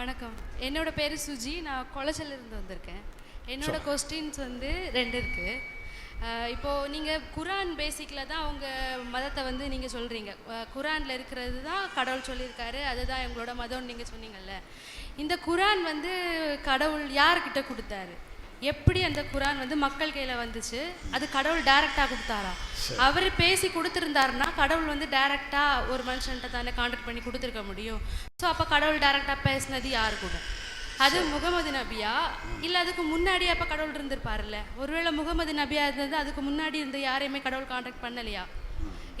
வணக்கம். என்னோட பேர் சுஜி. நான் கொளச்சல்ல இருந்து வந்திருக்கேன். என்னோட கொஸ்டின்ஸ் வந்து ரெண்டு இருக்கு. அஹ் இப்போ நீங்க குரான் பேசிக்ல தான் உங்க மதத்தை வந்து நீங்க சொல்றீங்க. அஹ் குரான்ல இருக்கிறது தான் கடவுள் சொல்லியிருக்காரு. அதுதான் எங்களோட மதம்னு நீங்க சொன்னீங்கல்ல. இந்த குரான் வந்து கடவுள் யார்கிட்ட கொடுத்தாரு? எப்படி அந்த குரான் வந்து மக்கள் கையில வந்துச்சு? அது கடவுள் டைரக்டா கொடுத்தாரா? அவர் பேசி கொடுத்துருந்தாருன்னா கடவுள் வந்து டைரக்டா ஒரு மனுஷன்ட்ட தானே கான்டாக்ட் பண்ணி கொடுத்துருக்க முடியும். ஸோ அப்போ கடவுள் டைரக்டா பேசினது யார் கூட? அது முகமது நபியா? இல்ல அதுக்கு முன்னாடி அப்ப கடவுள் இருந்திருப்பாருல்ல? ஒருவேளை முகமது நபியா இருந்தது அதுக்கு முன்னாடி இருந்த யாரையுமே கடவுள் கான்டாக்ட் பண்ணலையா?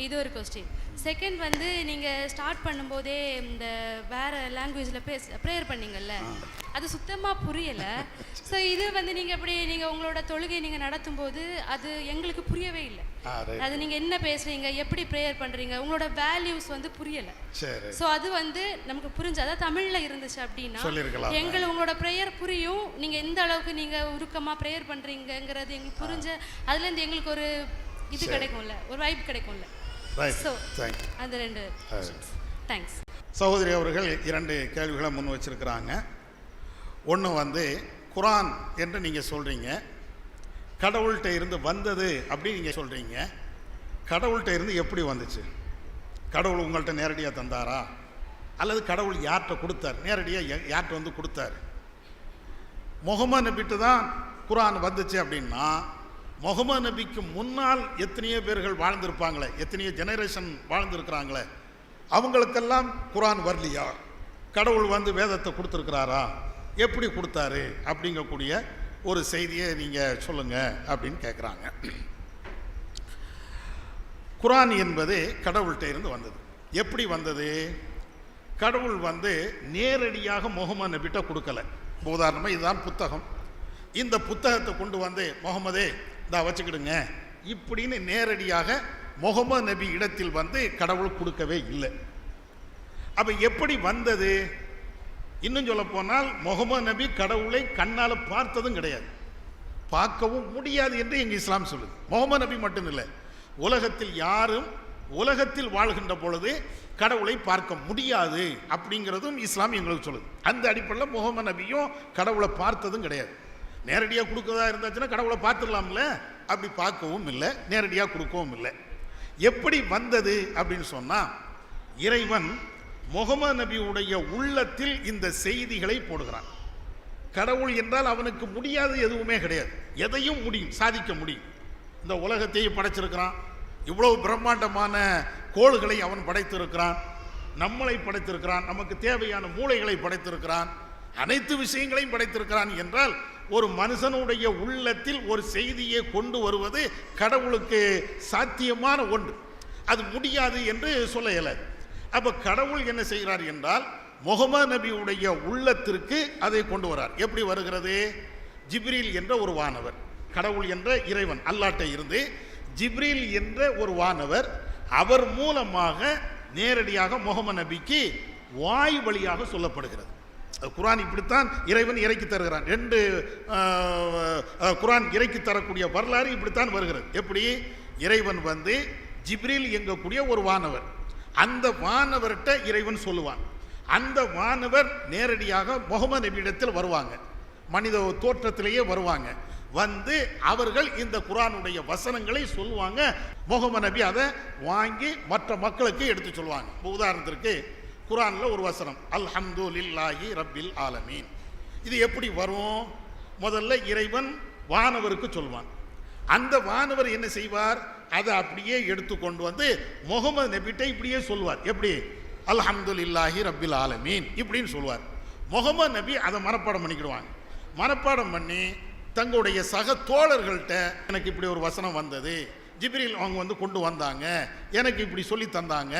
இது ஒரு கொஸ்டின் செகண்ட் வந்து நீங்க ஸ்டார்ட் பண்ணும்போதே இந்த வேற லாங்குவேஜ்ல பேச ப்ரேயர் பண்ணீங்கல்ல அது சுத்தமா புரியல. ஸோ இது வந்து நீங்க எப்படி நீங்க உங்களோட தொழுகை நீங்க நடத்தும் போது அது எங்களுக்கு புரியவே இல்லை. அது நீங்க என்ன பேசுறீங்க எப்படி ப்ரேயர் பண்றீங்க உங்களோட வேல்யூஸ் வந்து புரியல. சோ அது வந்து நமக்கு புரிஞ்சு அதாவது தமிழ்ல இருந்துச்சு அப்படின்னா. எங்கள் உங்களோட ப்ரேயர் புரியும். நீங்க எந்த அளவுக்கு நீங்க உருக்கமா ப்ரேயர் பண்றீங்கங்கிறது எங்களுக்கு புரிஞ்ச அதுல இருந்து எங்களுக்கு ஒரு இது கிடைக்கும்ல. ஒரு வைப் கிடைக்கும்ல. அந்த ரெண்டு தேங்க்ஸ் சகோதரி அவர்கள் இரண்டு கேள்விகளை முன் வச்சிருக்கிறாங்க. ஒன்று வந்து குரான் என்று நீங்கள் சொல்கிறீங்க கடவுள்கிட்ட இருந்து வந்தது அப்படின்னு நீங்கள் சொல்கிறீங்க கடவுள்கிட்ட இருந்து எப்படி வந்துச்சு? கடவுள் உங்கள்கிட்ட நேரடியாக தந்தாரா? அல்லது கடவுள் யார்கிட்ட கொடுத்தார்? நேரடியாக யார்கிட்ட வந்து கொடுத்தாரு? முகமது நபிட்டு தான் குரான் வந்துச்சு அப்படின்னா முகமது நபிக்கு முன்னால் எத்தனையோ பேர்கள் வாழ்ந்திருப்பாங்களே எத்தனையோ ஜெனரேஷன் வாழ்ந்திருக்கிறாங்களே அவங்களுக்கெல்லாம் குரான் வரலையா? கடவுள் வந்து வேதத்தை கொடுத்துருக்கிறாரா? எப்படி கொடுத்தாரு? அப்படிங்கக்கூடிய ஒரு செய்தியை நீங்கள் சொல்லுங்கள் அப்படின்னு கேட்குறாங்க குரான் என்பது கடவுள்கிட்ட இருந்து வந்தது. எப்படி வந்தது? கடவுள் வந்து நேரடியாக முகமது நபிட்ட கொடுக்கல. உதாரணமாக இதுதான் புத்தகம். இந்த புத்தகத்தை கொண்டு வந்து முகமதே இதை வச்சுக்கிடுங்க. இப்படின்னு நேரடியாக முகமது நபி இடத்தில் வந்து கடவுள் கொடுக்கவே இல்லை. அப்போ எப்படி வந்தது? இன்னும் சொல்ல போனால் முகமது நபி கடவுளை கண்ணால் பார்த்ததும் கிடையாது. பார்க்கவும் முடியாது என்று எங்கள் இஸ்லாம் சொல்லுது. முகமது நபி மட்டும் இல்லை உலகத்தில் யாரும் உலகத்தில் வாழ்கின்ற பொழுது கடவுளை பார்க்க முடியாது அப்படிங்கிறதும் இஸ்லாம் எங்களுக்கு சொல்லுது. அந்த அடிப்படையில் முகமது நபியும் கடவுளை பார்த்ததும் கிடையாது. நேரடியாக கொடுக்கறதா இருந்துச்சுன்னா கடவுளை பார்த்துடலாம்ல? அப்படி பார்க்கவும் இல்லை நேரடியாக கொடுக்கவும் இல்லை. எப்படி வந்தது அப்படின்னு சொன்னால் இறைவன் முகமது நபியுடைய உள்ளத்தில் இந்த செய்திகளை போடுகிறான். கடவுள் என்றால் அவனுக்கு முடியாது எதுவுமே கிடையாது. எதையும் முடியும் சாதிக்க முடியும். இந்த உலகத்தையும் படைச்சிருக்கிறான். இவ்வளவு பிரம்மாண்டமான கோள்களை அவன் படைத்திருக்கிறான். நம்மளை படைத்திருக்கிறான். நமக்கு தேவையான மூளைகளை படைத்திருக்கிறான். அனைத்து விஷயங்களையும் படைத்திருக்கிறான் என்றால் ஒரு மனுஷனுடைய உள்ளத்தில் ஒரு செய்தியை கொண்டு வருவது கடவுளுக்கு சாத்தியமான ஒன்று. அது முடியாது என்று சொல்ல இயலாது. அப்போ கடவுள் என்ன செய்கிறார் என்றால் முகமது நபியுடைய உள்ளத்திற்கு அதை கொண்டு வரார் எப்படி வருகிறது? ஜிப்ரீல் என்ற ஒரு வானவர் கடவுள் என்ற இறைவன் அல்லாட்டை இருந்து ஜிப்ரீல் என்ற ஒரு வானவர் அவர் மூலமாக நேரடியாக முகமது நபிக்கு வாய் வழியாக சொல்லப்படுகிறது. குரான் இப்படித்தான் இறைவன் இறக்கி தருகிறான். ரெண்டு குரான் இறக்கி தரக்கூடிய வரலாறு இப்படித்தான் வருகிறது. எப்படி? இறைவன் வந்து ஜிப்ரில் இயங்கக்கூடிய ஒரு வானவர். அந்த வானவர்கிட்ட இறைவன் சொல்லுவான். அந்த வானவர் நேரடியாக முகமது நபியிடத்தில் வருவாங்க. மனித தோற்றத்திலேயே வருவாங்க. வந்து அவர்கள் இந்த குரானுடைய வசனங்களை சொல்லுவாங்க. முகமது நபி அதை வாங்கி மற்ற மக்களுக்கு எடுத்து சொல்லுவாங்க. உதாரணத்திற்கு குரானில் ஒரு வசனம் அல்ஹம்து லில்லாஹி ரப்பில் ஆலமீன். இது எப்படி வரும்? முதல்ல இறைவன் வானவருக்கு சொல்வான். அந்த வானவர் என்ன செய்வார்? அதை அப்படியே எடுத்து கொண்டு வந்து முகமது நபிட்ட இப்படியே சொல்வார். எப்படி? அல்ஹம்துலில்லாஹி ரப்பில் ஆலமீன் இப்படின்னு சொல்வார். முகமது நபி அதை மனப்பாடம் பண்ணிக்கிடுவாங்க. மனப்பாடம் பண்ணி தங்களுடைய சக தோழர்கள்ட்ட எனக்கு இப்படி ஒரு வசனம் வந்தது. ஜிப்ரில் அவங்க வந்து கொண்டு வந்தாங்க. எனக்கு இப்படி சொல்லி தந்தாங்க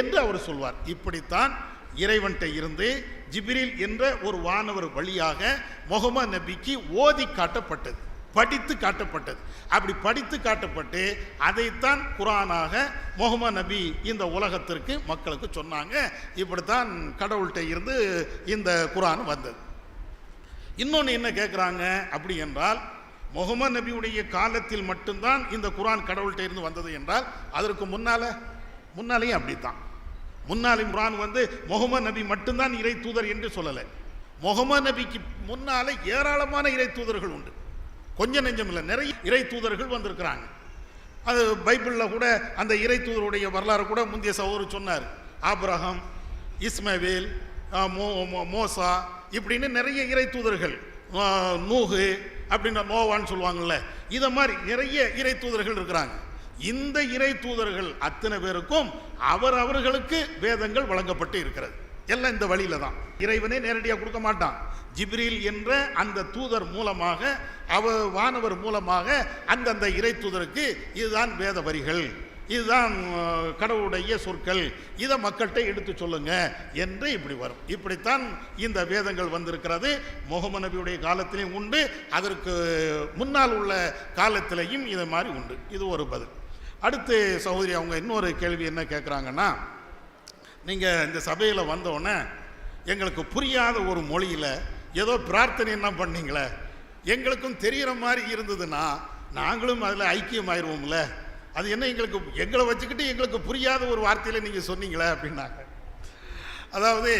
என்று அவர் சொல்வார். இப்படித்தான் இறைவன்கிட்ட இருந்து ஜிப்ரில் என்ற ஒரு வானவர் வழியாக முகமது நபிக்கு ஓதி காட்டப்பட்டது படித்து காட்டப்பட்டது. அப்படி படித்து காட்டப்பட்டு அதைத்தான் குரானாக முகமது நபி இந்த உலகத்திற்கு மக்களுக்கு சொன்னாங்க. இப்படித்தான் கடவுள்கிட்ட இருந்து இந்த குரான் வந்தது. இன்னொன்று என்ன கேட்குறாங்க அப்படி என்றால் முகமது நபியுடைய காலத்தில் மட்டும்தான் இந்த குரான் கடவுள்கிட்ட இருந்து வந்தது என்றால் அதற்கு முன்னால முன்னாலேயும் அப்படித்தான். முன்னாலே குரான் வந்து முகமது நபி மட்டும்தான் இறை தூதர் என்று சொல்லலை. முகமது நபிக்கு முன்னாலே ஏராளமான இறை தூதர்கள் உண்டு. கொஞ்சம் நெஞ்சம் இல்லை நிறைய இறை தூதர்கள் வந்திருக்கிறாங்க. அது பைபிளில் கூட அந்த இறை தூதருடைய வரலாறு கூட முந்தைய சகோதரர் சொன்னார். ஆப்ரஹாம் இஸ்மவேல் மோ மோசா இப்படின்னு நிறைய இறை தூதர்கள். நூகு அப்படின்ற நோவான்னு சொல்லுவாங்கல்ல இதை மாதிரி நிறைய இறை தூதர்கள் இருக்கிறாங்க. இந்த இறை தூதர்கள் அத்தனை பேருக்கும் அவர் அவர்களுக்கு வேதங்கள் வழங்கப்பட்டு இருக்கிறது. எல்லாம் இந்த வழியில தான். இறைவனே நேரடியாக கொடுக்க மாட்டான். ஜிப்ரீல் என்ற அந்த தூதர் மூலமாக அவ வானவர் மூலமாக அந்தந்த இறை தூதருக்கு இதுதான் வேத வரிகள். இதுதான் கடவுளுடைய சொற்கள். இதை மக்கள்கிட்ட எடுத்து சொல்லுங்க என்று இப்படி வரும். இப்படித்தான் இந்த வேதங்கள் வந்திருக்கிறது. முகமது நபியுடைய காலத்திலையும் உண்டு. அதற்கு முன்னால் உள்ள காலத்திலையும் இது மாதிரி உண்டு. இது ஒரு பதில். அடுத்து சகோதரி அவங்க இன்னொரு கேள்வி என்ன கேட்குறாங்கன்னா நீங்கள் இந்த சபையில் வந்தோடனே எங்களுக்கு புரியாத ஒரு மொழியில் ஏதோ பிரார்த்தனை என்ன பண்ணீங்களே? எங்களுக்கும் தெரிகிற மாதிரி இருந்ததுன்னா நாங்களும் அதில் ஐக்கியமாயிருவோம்ல. அது என்ன எங்களுக்கு எங்களை வச்சுக்கிட்டு எங்களுக்கு புரியாத ஒரு வார்த்தையில் நீங்கள் சொன்னீங்களே அப்படின்னாங்க. அதாவது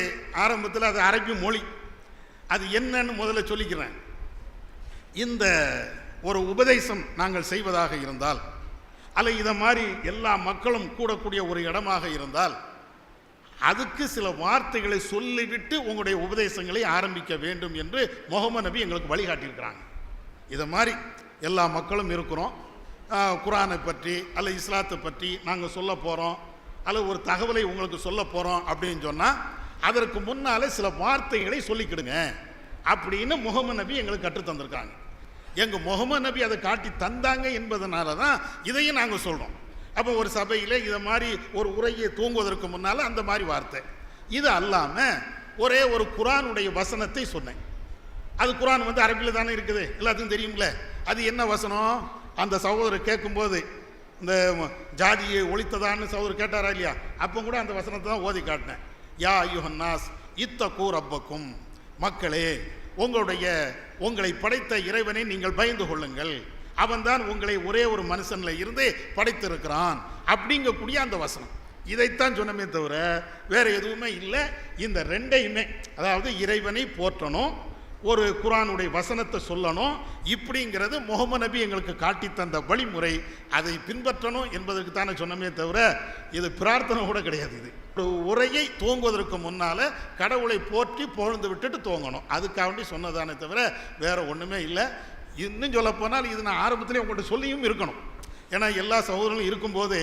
ஆரம்பத்தில் அது அரபி மொழி. அது என்னன்னு முதல்ல சொல்லிக்கிறேன். இந்த ஒரு உபதேசம் நாங்கள் செய்வதாக இருந்தால் அல்ல இதை மாதிரி எல்லா மக்களும் கூடக்கூடிய ஒரு இடமாக இருந்தால் அதுக்கு சில வார்த்தைகளை சொல்லிவிட்டு உங்களுடைய உபதேசங்களை ஆரம்பிக்க வேண்டும் என்று முகமது நபி எங்களுக்கு வழிகாட்டியிருக்கிறாங்க. இதை மாதிரி எல்லா மக்களும் இருக்கிறோம். குரானை பற்றி அல்ல இஸ்லாத்தை பற்றி நாங்கள் சொல்ல போகிறோம் அல்ல ஒரு தகவலை உங்களுக்கு சொல்ல போகிறோம் அப்படின்னு சொன்னால் அதற்கு முன்னால் சில வார்த்தைகளை சொல்லிக்கிடுங்க. அப்படின்னு முகமது நபி எங்களுக்கு கற்றுத் தந்திருக்காங்க. எங்கள் முகமது நபி அதை காட்டி தந்தாங்க என்பதனால தான் இதையும் நாங்கள் சொல்கிறோம் அப்போ ஒரு சபையில் இதை மாதிரி ஒரு உரையை தூங்குவதற்கு முன்னால் அந்த மாதிரி வார்த்தை. இது அல்லாமல் ஒரே ஒரு குரானுடைய வசனத்தை சொன்னேன். அது குரான் வந்து அரபியில் தானே இருக்குது? எல்லாத்துக்கும் தெரியுங்களே அது என்ன வசனம்? அந்த சகோதரர் கேட்கும்போது இந்த ஜாதியை ஒழித்ததான்னு சகோதரர் கேட்டாரா இல்லையா? அப்போ கூட அந்த வசனத்தை தான் ஓதி காட்டினேன். யா யுஹன்னாஸ் இத்த கூர் அப்பக்கும் மக்களே உங்களுடைய உங்களை படைத்த இறைவனை நீங்கள் பயந்து கொள்ளுங்கள். அவன்தான் உங்களை ஒரே ஒரு மனுஷனில் இருந்து படைத்திருக்கிறான் அப்படிங்கக்கூடிய அந்த வசனம். இதைத்தான் சொன்னமே தவிர வேறு எதுவுமே இல்லை. இந்த ரெண்டையுமே அதாவது இறைவனை போற்றணும் ஒரு குரானுடைய வசனத்தை சொல்லணும். இப்படிங்கிறது முகமது நபி எங்களுக்கு காட்டி தந்த வழிமுறை. அதை பின்பற்றணும் என்பதற்கு தானே சொன்னமே தவிர இது பிரார்த்தனை கூட கிடையாது இது. ஒரு உரையை தூங்குவதற்கு முன்னால் கடவுளை போற்றி புகழ்ந்து விட்டுட்டு தூங்கணும் அதுக்காக வேண்டி சொன்னதானே தவிர வேறு ஒன்றுமே இல்லை. இன்னும் சொல்லப்போனால் இது நான் ஆரம்பத்திலே உங்கள்கிட்ட சொல்லியும் இருக்கணும். ஏன்னா எல்லா சகோதரர்களும் இருக்கும்போது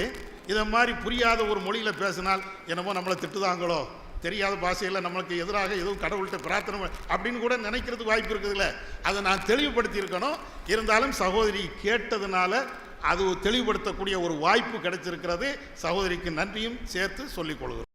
இதை மாதிரி புரியாத ஒரு மொழியில் பேசினால் என்னமோ நம்மளை திட்டுதாங்களோ? தெரியாத பாஷையில் நம்மளுக்கு எதிராக எதுவும் கடவுள்கிட்ட பிரார்த்தனை அப்படின்னு கூட நினைக்கிறதுக்கு வாய்ப்பு இருக்குதுல்ல. அதை நான் தெளிவுபடுத்தியிருக்கணும். இருந்தாலும் சகோதரி கேட்டதுனால அது தெளிவுபடுத்தக்கூடிய ஒரு வாய்ப்பு கிடைச்சிருக்கிறது. சகோதரிக்கு நன்றியும் சேர்த்து சொல்லிக் கொள்கிறோம்.